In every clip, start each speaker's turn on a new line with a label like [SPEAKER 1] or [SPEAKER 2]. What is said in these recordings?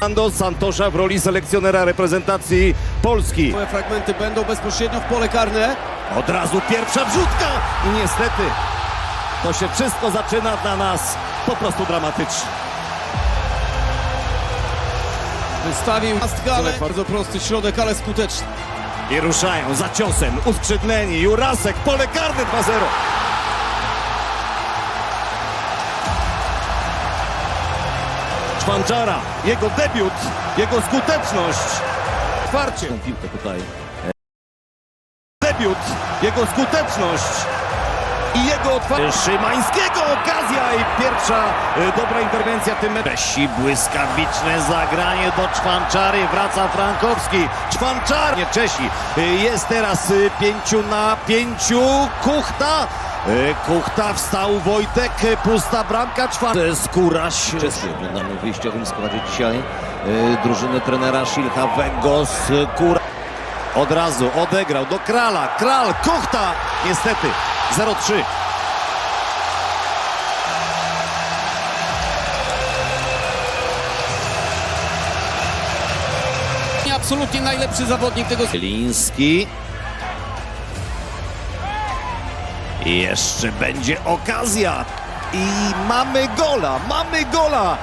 [SPEAKER 1] Fernando Santosza w roli selekcjonera reprezentacji Polski.
[SPEAKER 2] Fragmenty będą bezpośrednio w pole karne.
[SPEAKER 1] Od razu pierwsza wrzutka i niestety to się wszystko zaczyna dla nas po prostu dramatycznie.
[SPEAKER 2] Wystawił ale bardzo prosty środek, ale skuteczny.
[SPEAKER 1] I ruszają za ciosem uskrzydleni Jurasek, pole karne 2-0. Czwanczara, jego debiut, jego skuteczność. Otwarcie. Piłkę tutaj. Debiut, jego skuteczność i jego otwarcie. Szymańskiego okazja i pierwsza e, dobra interwencja tym Messi, błyskawiczne zagranie do Czwanczary, wraca Frankowski, Czwanczar, nie Czesi, E, jest teraz e, pięciu na pięciu, Kuchta, Kuchta wstał Wojtek, e, pusta bramka, czwarty Skóraś.
[SPEAKER 3] Czeski oglądamy w wyjściowym składzie dzisiaj e, drużyny trenera Szilcha
[SPEAKER 1] Węgos, e, Kura. Od razu odegrał do Krala, Kral, Kuchta, niestety 0-3.
[SPEAKER 2] Absolutnie najlepszy zawodnik tego
[SPEAKER 1] Liński. Jeszcze będzie okazja. I mamy gola, mamy gola.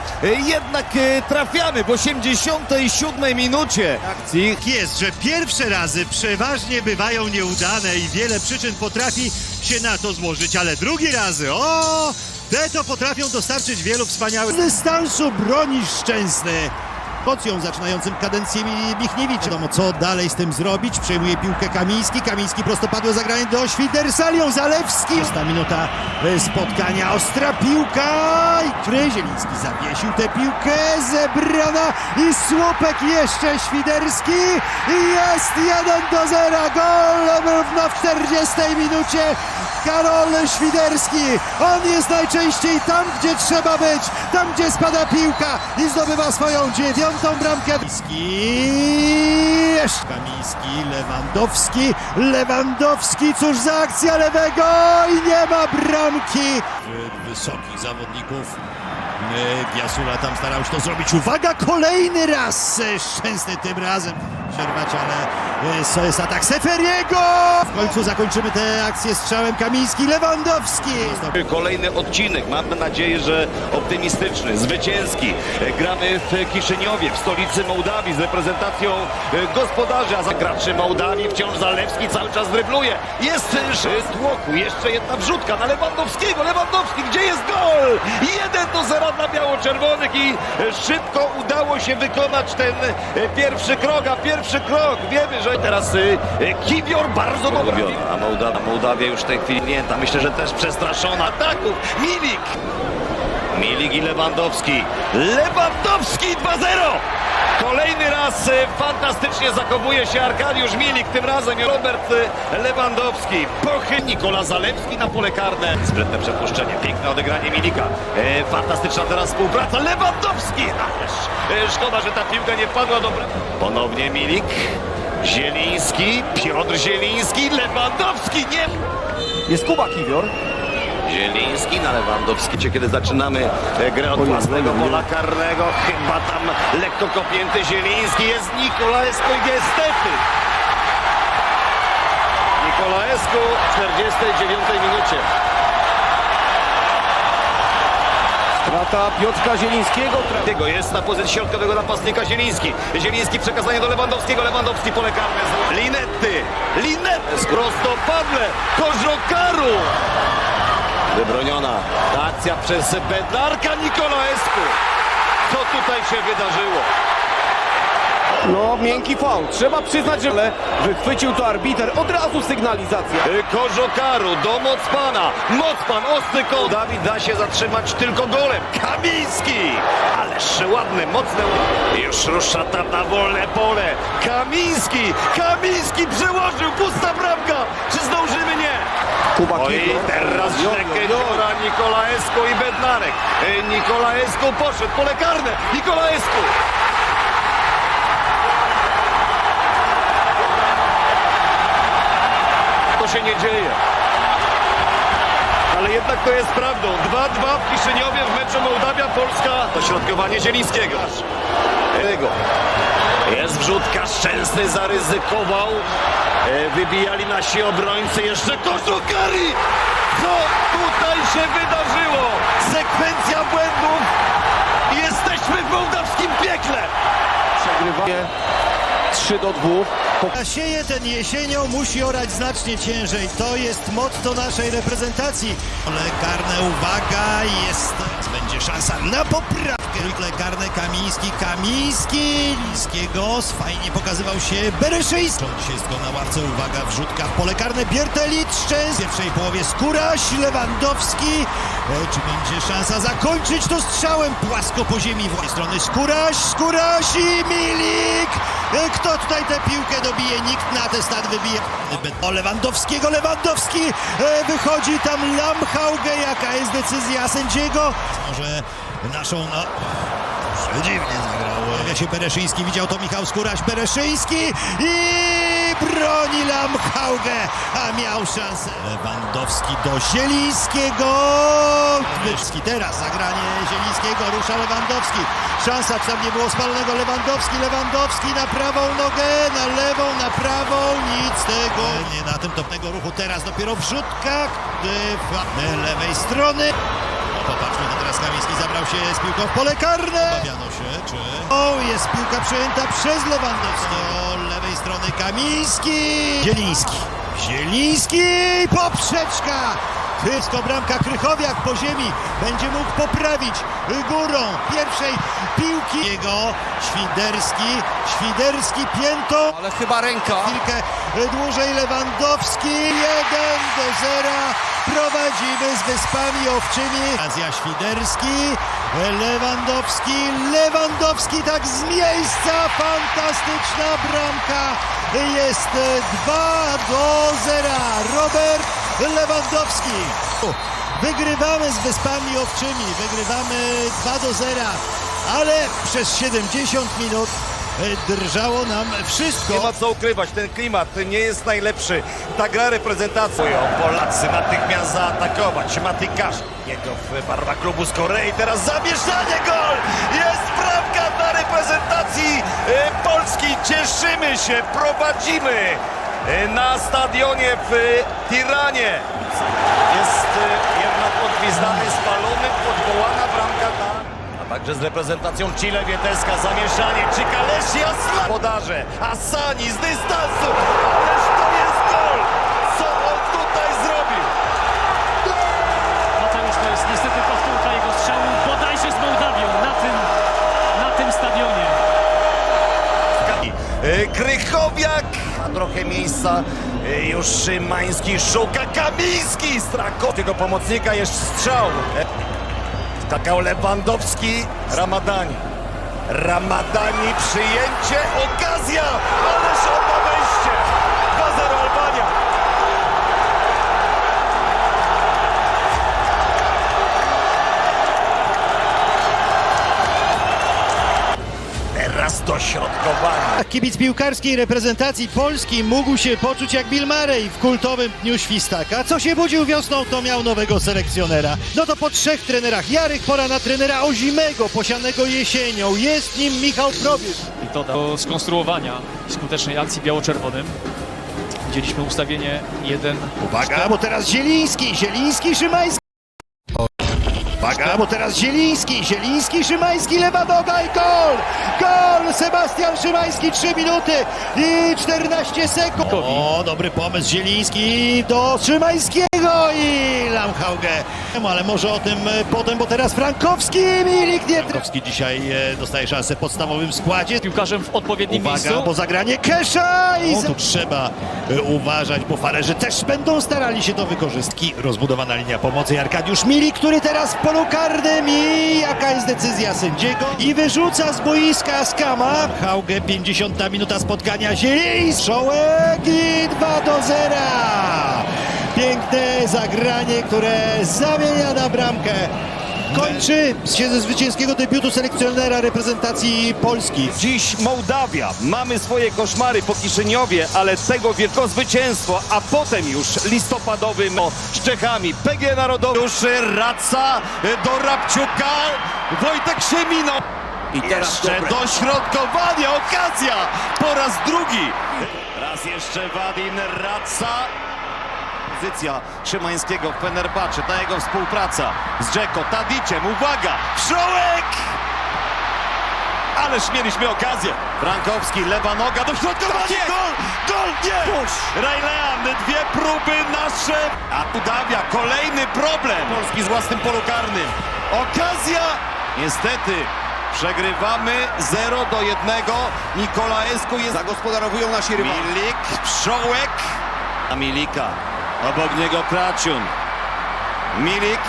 [SPEAKER 1] Jednak e, trafiamy w 87 minucie akcji.
[SPEAKER 4] Tak jest, że pierwsze razy przeważnie bywają nieudane i wiele przyczyn potrafi się na to złożyć, ale drugi razy, o, te to potrafią dostarczyć wielu wspaniałych... Z dystansu broni Szczęsny. Emocją zaczynającym kadencję Mi- Michniewicz. Wiadomo, co dalej z tym zrobić. Przejmuje piłkę Kamiński. Kamiński prostopadłe zagranie do Świdersalią. Zalewski. Jest minuta e, spotkania. Ostra piłka. I Kryzieliński zawiesił tę piłkę. Zebrana i słupek jeszcze Świderski. I jest 1 do 0. Gol w 40 minucie. Karol Świderski. On jest najczęściej tam, gdzie trzeba być. Tam, gdzie spada piłka i zdobywa swoją dziewiątą bramkę. Jeszcze Kamiński. Lewandowski. Lewandowski. Cóż za akcja lewego i nie ma bramki. Wysokich zawodników. Giasula tam starał się to zrobić. Uwaga, kolejny raz szczęsny tym razem. Przerwać, ale to jest atak Seferiego. W końcu zakończymy tę akcję strzałem Kamiński, Lewandowski.
[SPEAKER 5] Kolejny odcinek, mamy nadzieję, że optymistyczny, zwycięski. Gramy w Kiszyniowie, w stolicy Mołdawii z reprezentacją gospodarzy, a za graczy Mołdawii wciąż Zalewski cały czas drybluje. Jest z tłoku, jeszcze jedna wrzutka na Lewandowskiego. Lewandowski, gdzie jest gol? 1 do 0 dla biało-czerwonych i szybko udało się wykonać ten pierwszy krok, a pierwszy krok, wiemy, że teraz e, e, Kiwior bardzo dobra. A Mołdawia, Mołdawia już w tej chwili nie, myślę, że też przestraszona ataków. Milik! Milik i Lewandowski. Lewandowski 2-0! Kolejny raz e, fantastycznie zachowuje się Arkadiusz Milik, tym razem Robert Lewandowski. Pochy Nikola Zalewski na pole karne. Sprytne przepuszczenie, piękne odegranie Milika. E, fantastyczna teraz współpraca. Lewandowski! Ależ szkoda, że ta piłka nie wpadła do Ponownie Milik. Zieliński, Piotr Zieliński, Lewandowski, nie...
[SPEAKER 1] Jest Kuba Kiwior.
[SPEAKER 5] Zieliński na Lewandowski, kiedy zaczynamy e, grę od własnego pola karnego. Chyba tam lekko kopięty Zieliński. Jest Nikolaescu i niestety. Nikolaescu w 49 minucie.
[SPEAKER 2] Strata Piotrka Zielińskiego.
[SPEAKER 5] Tego jest na pozycji środkowego napastnika Zieliński. Zieliński przekazanie do Lewandowskiego. Lewandowski pole karne. Linetty. Linetty. Prostopadle. Kożokaru. Wybroniona ta akcja przez Bednarka Nikolaescu. Co tutaj się wydarzyło?
[SPEAKER 2] No, miękki faul. Trzeba przyznać, że wychwycił to arbiter. Od razu sygnalizacja.
[SPEAKER 5] Kożokaru do Mocpana. Mocpan, ostry koł. Dawid da się zatrzymać tylko golem. Kamiński. Ależ ładny, mocny. Już rusza tam na wolne pole. Kamiński. Kamiński przełożył. Pusta bramka. Czy zdążymy? Nie.
[SPEAKER 2] Kuba
[SPEAKER 5] Oj, teraz rzekę dziura Nikolaescu i Bednarek. Y, Nikolaescu poszedł. Pole karne. Nikolaescu. Się nie dzieje. Ale jednak to jest prawdą. 2-2 w Kiszyniowie w meczu Mołdawia-Polska. Dośrodkowanie Zielińskiego. Tego. Jest wrzutka, Szczęsny zaryzykował. E, Wybijali nasi obrońcy, jeszcze koszulkari! Co tutaj się wydarzyło? Sekwencja błędów jesteśmy w mołdawskim piekle!
[SPEAKER 1] Przegrywanie 3 do 2.
[SPEAKER 4] A sieje ten jesienią musi orać znacznie ciężej. To jest motto naszej reprezentacji. Pole karne, uwaga, jest. Będzie szansa na poprawkę. Pole karne Kamiński, Kamiński, Lińskiego, fajnie pokazywał się Bereszyński. Dzisiaj jest go na ławce, uwaga, wrzutka w pole karne, Biertelit, Szczęs, w pierwszej połowie Skóraś, Lewandowski. Czy będzie szansa zakończyć to strzałem płasko po ziemi? W strony Skóraś, Skóraś i Milik. E, Kto tutaj tę piłkę dobije? Nikt na ten stad wybije. O Lewandowskiego, Lewandowski e, wychodzi tam Lamhauge. Jaka jest decyzja sędziego? Może naszą, no, Dziwnie zagrał. Jak się Bereszyński widział to Michał Skóraś Bereszyński i broni Lamhauge, a miał szansę. Lewandowski do Zielińskiego. Wyszki teraz zagranie Zielińskiego, rusza Lewandowski. Szansa, czy tam nie było spalonego Lewandowski, Lewandowski na prawą nogę, na lewą, na prawą, nic tego. Nie na tym topnego ruchu, teraz dopiero wrzutka w lewej strony. Popatrzmy, to teraz Kamiński zabrał się z piłką w pole karne. Obawiano się, czy... O, jest piłka przejęta przez Lewandowskiego. Do lewej strony Kamiński. Zieliński. Zieliński, poprzeczka. Tylko bramka Krychowiak po ziemi. Będzie mógł poprawić górą pierwszej piłki. Jego Świderski. Świderski piętą.
[SPEAKER 1] Ale chyba ręka.
[SPEAKER 4] Chwilkę dłużej Lewandowski 1 do 0 prowadzimy z Wyspami Owczymi Azja Świderski Lewandowski Lewandowski tak z miejsca fantastyczna bramka. Jest 2 do 0 Robert Lewandowski. Wygrywamy z Wyspami Owczymi, wygrywamy 2 do 0, ale przez 70 minut drżało nam wszystko.
[SPEAKER 5] Nie ma co ukrywać, ten klimat nie jest najlepszy. Ta gra reprezentacji. Polacy natychmiast zaatakować. Matykasz. Jego w barwach klubu z Korei. Teraz zamieszanie gol! Jest bramka dla reprezentacji e, Polski. Cieszymy się, prowadzimy e, na stadionie w e, Tiranie. Jest jednak odgwizdany, spalony, odwołana bramka także z reprezentacją Chile Wieteska zamieszanie. Czykalesi Aslan. Podarze. Asani z dystansu. Ależ to jest gol. Co on tutaj zrobił?
[SPEAKER 6] Mateusz to jest niestety powtórka jego strzału bodajże z Mołdawią na tym, na tym stadionie.
[SPEAKER 5] E, Krychowiak. A trochę miejsca. E, Już Szymański szuka Kamiński. Strako. Tego pomocnika jest strzał. Skakał Lewandowski. Ramadani. Ramadani przyjęcie. Okazja. Dośrodkowanie.
[SPEAKER 4] Kibic piłkarskiej reprezentacji Polski mógł się poczuć jak Bill Murray w kultowym Dniu Świstaka. Co się budził wiosną, to miał nowego selekcjonera. No to po trzech trenerach Jarych pora na trenera Ozimego, posianego jesienią. Jest nim Michał Probierz.
[SPEAKER 6] Metoda do skonstruowania skutecznej akcji biało-czerwonym. Widzieliśmy ustawienie 1
[SPEAKER 4] Uwaga, bo teraz Zieliński, Zieliński, Szymański. Uwaga, bo teraz Zieliński, Zieliński, Szymański, lewa noga i gol! Gol! Sebastian Szymański, 3 minuty i 14 sekund. O, dobry pomysł Zieliński do Szymańskiego i Lamhauge. Ale może o tym e, potem, bo teraz Frankowski, Milik nie... Frankowski dzisiaj e, dostaje szansę w podstawowym składzie.
[SPEAKER 6] piłkarzem w odpowiednim
[SPEAKER 4] Uwaga,
[SPEAKER 6] miejscu.
[SPEAKER 4] bo zagranie Kesza i tu trzeba e, uważać, bo farerzy też będą starali się to wykorzystać. Rozbudowana linia pomocy Arkadiusz Mili, który teraz w polu karnym i jaka jest decyzja sędziego i wyrzuca z boiska Skama. Hauge 50 minuta spotkania Zieliński, Szołek i 2 do 0. Piękne zagranie, które zamienia na bramkę. Kończy się ze zwycięskiego debiutu selekcjonera reprezentacji Polski.
[SPEAKER 5] Dziś Mołdawia. Mamy swoje koszmary po Kiszyniowie, ale tego wielko zwycięstwo, a potem już listopadowym z Czechami. PG Narodowy. Już Raca do Rabciuka. Wojtek Siemino.
[SPEAKER 3] I teraz
[SPEAKER 5] Jeszcze
[SPEAKER 3] dobre.
[SPEAKER 5] dośrodkowanie, okazja po raz drugi. Raz jeszcze Wadin Raca. Pozycja Szymańskiego w Fenerbahce, ta jego współpraca z Dzeko, Tadiciem, uwaga, Wszołek! Ależ mieliśmy okazję. Frankowski, lewa noga, dośrodkowanie, gol, gol, nie! Rajlean, dwie próby nasze. A Udawia, kolejny problem. Polski z własnym polu karnym. Okazja, niestety, przegrywamy 0 do 1. Nikolaesku jest
[SPEAKER 1] Zagospodarowują nasi rywale.
[SPEAKER 5] Milik, Wszołek. A Milika. Obok niego Kraciun. Milik.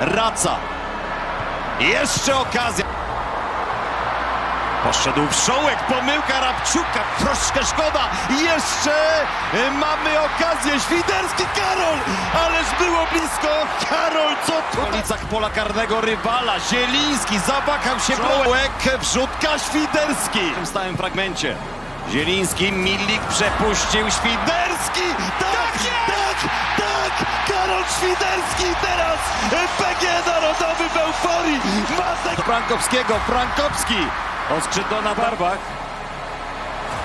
[SPEAKER 5] Raca. Jeszcze okazja. Poszedł Wszołek, pomyłka Rabczuka, troszkę szkoda. Jeszcze y, mamy okazję. Świderski, Karol! Ależ było blisko. Karol, co tu? W ulicach pola karnego rywala. Zieliński, zawahał się Wszołek, wrzutka Świderski. W tym stałym fragmencie. Zieliński, Milik przepuścił Świderski! Tak, tak, tak! Karol Świderski teraz PG Narodowy w euforii! Matek Frankowskiego, Frankowski! Oskrzydlona w barwach,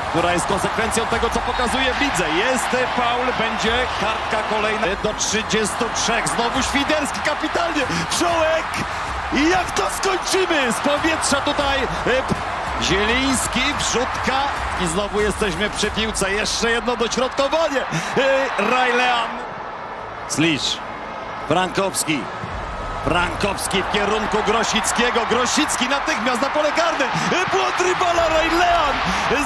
[SPEAKER 5] która jest konsekwencją tego, co pokazuje w lidze. Jest faul, będzie kartka kolejna do 33. Znowu Świderski, kapitalnie! Wszołek! I jak to skończymy? Z powietrza tutaj e, Zieliński, wrzutka i znowu jesteśmy przy piłce. Jeszcze jedno dośrodkowanie. E, Rajlean. Slisz. Frankowski. Frankowski w kierunku Grosickiego. Grosicki natychmiast na pole karne. E, Błąd rywala Rajlean.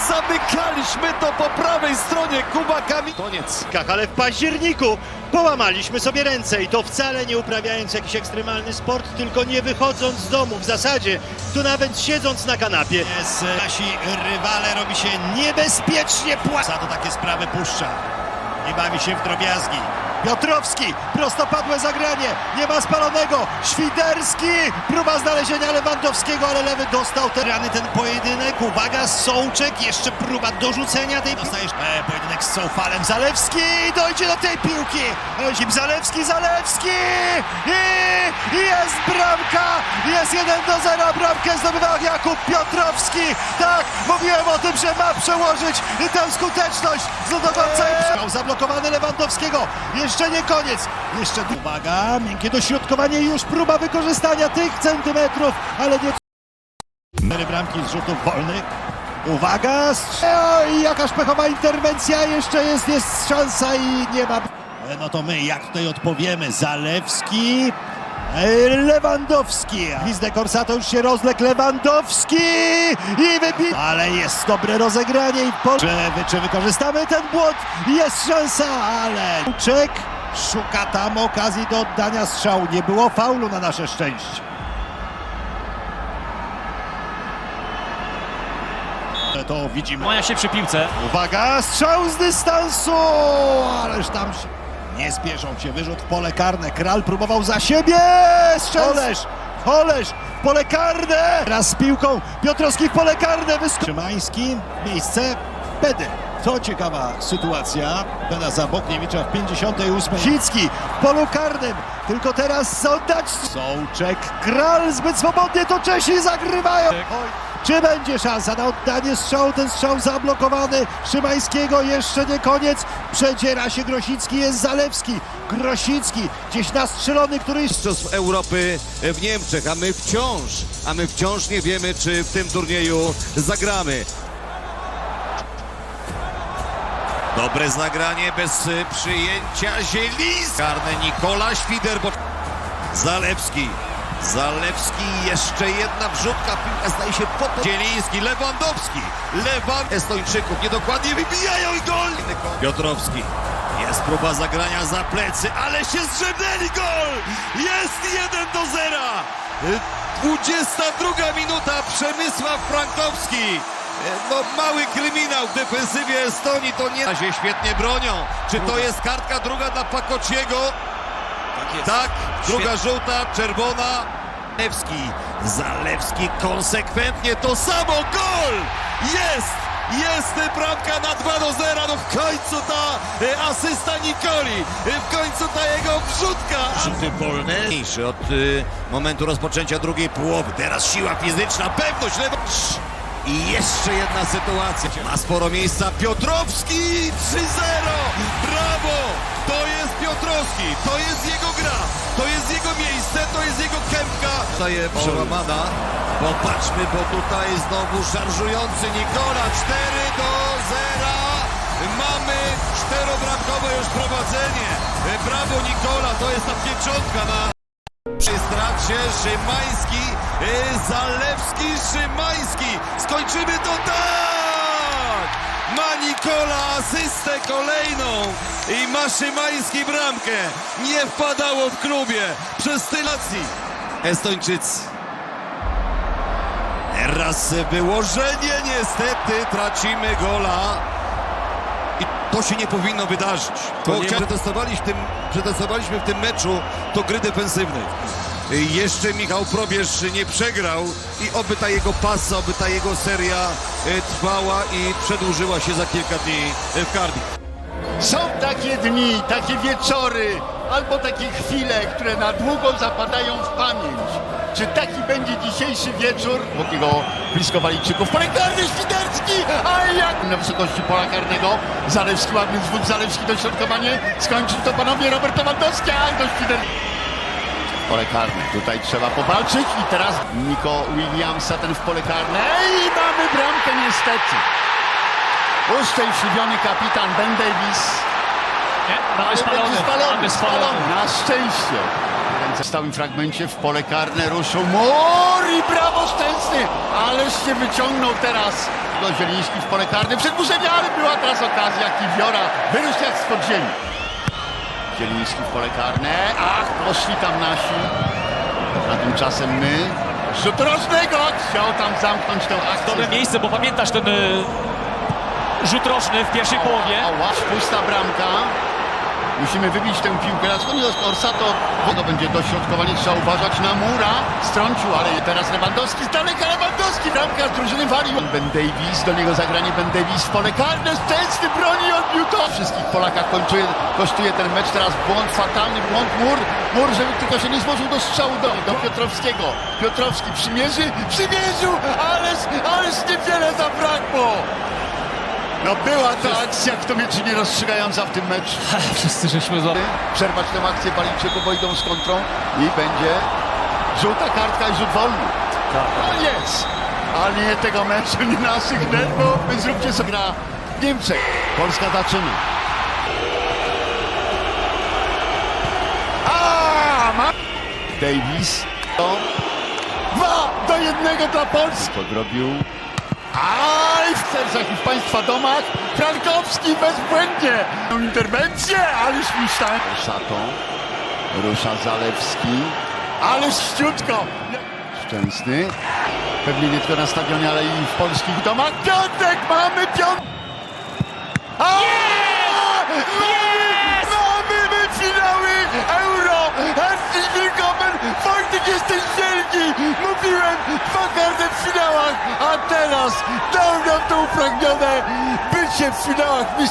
[SPEAKER 5] Zamykaliśmy to po prawej stronie. Kuba Kamil. Koniec.
[SPEAKER 4] ale w październiku połamaliśmy sobie ręce i to wcale nie uprawiając jakiś ekstremalny sport, tylko nie wychodząc z domu. W zasadzie tu nawet siedząc na kanapie. E, nasi rywale robi się niebezpiecznie pła... Za to takie sprawy puszcza. Nie bawi się w drobiazgi. Piotrowski, prostopadłe zagranie, nie ma spalonego, Świderski, próba znalezienia Lewandowskiego, ale lewy dostał te rany ten pojedynek, uwaga, Sołczek, jeszcze próba dorzucenia tej, dostajesz e, pojedynek z Soufalem, Zalewski, dojdzie do tej piłki, Zim Zalewski, Zalewski i jest bramka, jest 1 do 0, bramkę zdobywa Jakub Piotrowski, tak, mówiłem o tym, że ma przełożyć tę skuteczność z lodowca i zablokowany Lewandowskiego, jeszcze nie koniec, jeszcze uwaga, miękkie dośrodkowanie i już próba wykorzystania tych centymetrów, ale nie Cztery bramki z rzutów wolnych. Uwaga! Oj, jakaż pechowa interwencja, jeszcze jest, jest szansa i nie ma. E, No to my jak tutaj odpowiemy? Zalewski, Lewandowski. Gwizdek Orsato już się rozległ. Lewandowski i wybi... Ale jest dobre rozegranie i po... Czy, czy wykorzystamy ten błąd? Jest szansa, ale... Czek szuka tam okazji do oddania strzału. Nie było faulu na nasze szczęście. To widzimy.
[SPEAKER 6] Kłania się przy piłce.
[SPEAKER 4] Uwaga, strzał z dystansu! Ależ tam się... Nie spieszą się, wyrzut w pole karne. Kral próbował za siebie! Strzał! Holesz! Holesz! Pole karne! Raz z piłką. Piotrowski w pole karne. Wysko... Szymański. Miejsce. Bedy. To ciekawa sytuacja. Beda za Bokniewicza w 58. Sicki w polu karnym. Tylko teraz oddać. Sołczek. Kral zbyt swobodnie. To Czesi zagrywają. Oj. Czy będzie szansa na oddanie strzału? Ten strzał zablokowany Szymańskiego. Jeszcze nie koniec. Przedziera się Grosicki. Jest Zalewski. Grosicki gdzieś nastrzelony, który
[SPEAKER 3] Mistrzostw Europy w Niemczech, a my wciąż, a my wciąż nie wiemy, czy w tym turnieju zagramy.
[SPEAKER 5] Dobre zagranie bez y, przyjęcia Zieliński. Karne Nikola Świder. Zalewski. Zalewski. Jeszcze jedna wrzutka. Piłka staje się po... Zieliński. Lewandowski. Lewan... Estończyków niedokładnie wybijają i gol. Piotrowski. Jest próba zagrania za plecy, ale się zdrzemnęli gol! Jest 1 do 0! Y, 22 minuta Przemysław Frankowski. No mały kryminał w defensywie Estonii to nie... świetnie bronią. Czy to jest kartka druga dla Pakociego? Tak, druga żółta, czerwona. Zalewski, Zalewski konsekwentnie to samo, gol! Jest!
[SPEAKER 3] Jest bramka na 2 do 0. No w końcu ta e, asysta Nikoli. E, W końcu ta jego wrzutka.
[SPEAKER 5] Rzuty wolne. Mniejszy od y, momentu rozpoczęcia drugiej połowy. Teraz siła fizyczna, pewność lewa. I jeszcze jedna sytuacja. Ma sporo miejsca. Piotrowski 3-0. Brawo! To jest Piotrowski. To jest jego gra. To jest jego miejsce. To jest jego kępka. Zostaje przełamana. Popatrzmy, bo tutaj znowu szarżujący Nikola. 4 do 0. Mamy czterobramkowe już prowadzenie. Brawo Nikola. To jest ta pieczątka na przy stracie Szymański, y, Zalewski, Szymański. Skończymy to tak! Ma Nikola asystę kolejną i ma Szymański bramkę. Nie wpadało w klubie przez tylacji. Estończycy. Teraz wyłożenie, niestety tracimy gola. I to się nie powinno wydarzyć. To
[SPEAKER 3] nie ma-
[SPEAKER 5] przetestowaliśmy, w tym, przetestowaliśmy w tym meczu to gry defensywnej. Jeszcze Michał Probierz nie przegrał i oby ta jego pasa, oby ta jego seria y, trwała i przedłużyła się za kilka dni y, w Cardiff.
[SPEAKER 7] Są takie dni, takie wieczory, albo takie chwile, które na długo zapadają w pamięć. Czy taki będzie dzisiejszy wieczór? Bokiego blisko Walijczyków. Pole karny Świderski! A jak na wysokości pola karnego. Zalewski, ładny zwód, Zalewski dośrodkowanie. Skończył to panowie Robert Lewandowski, a do Świderski. Pole karne. Tutaj trzeba powalczyć i teraz Niko Williamsa ten w pole karne. I mamy bramkę niestety. Uszczęśliwiony kapitan Ben Davis.
[SPEAKER 6] Nie, mamy spalony.
[SPEAKER 7] Będzie spalony,
[SPEAKER 6] Mamy spalony.
[SPEAKER 7] Na szczęście. W stałym fragmencie w pole karne ruszył Mur i brawo Szczęsny! Ależ się wyciągnął teraz. No, Zieliński w pole karne. Przed ale była teraz okazja. Kiwiora wyrósł jak z podziemi. Zieliński w pole karne. Ach, poszli tam nasi. A tymczasem my. Rzut rożnego! Chciał tam zamknąć tę akcję.
[SPEAKER 6] Dobre miejsce, bo pamiętasz ten y, rzut roczny w pierwszej połowie.
[SPEAKER 7] Ała, pusta bramka. Musimy wybić tę piłkę. Natomiast Orsato to będzie dośrodkowanie. Trzeba uważać na mura. Strącił, ale teraz Lewandowski. Z daleka Lewandowski. Bramka z drużyny walił. Ben Davis, do niego zagranie Ben Davis w pole karne. Szczęsny broni odbił to. Wszystkich Polakach kończuje, kosztuje ten mecz. Teraz błąd, fatalny błąd. Mur, mur, żeby tylko się nie złożył do strzału do, do Piotrowskiego. Piotrowski przymierzy, przymierzył, ależ, ależ niewiele zabrakło. No była to akcja, kto mnie czy nie rozstrzygająca w tym meczu.
[SPEAKER 6] Wszyscy żeśmy za...
[SPEAKER 7] Przerwać tę akcję Balijczyków, bo idą z kontrą i będzie żółta kartka i rzut wolny. Koniec! Ale nie tego meczu, nie naszych nerwów. Wy zróbcie sobie gra w Niemczech. Polska zaczyna. A, ma... Davis. To dwa do jednego dla Polski. Podrobił Aj, w sercach i w Państwa domach. Frankowski bezbłędnie. Interwencję, ależ myślałem Sato, rusza Zalewski. Ależ ściutko Szczęsny. Pewnie nie tylko na stadionie, ale i w polskich domach. Piątek, mamy piątek. Jest! Mamy my finały Euro! Herzlich willkommen! Wojtek jesteś wielki! Mówiłem karty w finałach, a teraz dał nam to upragnione bycie w finałach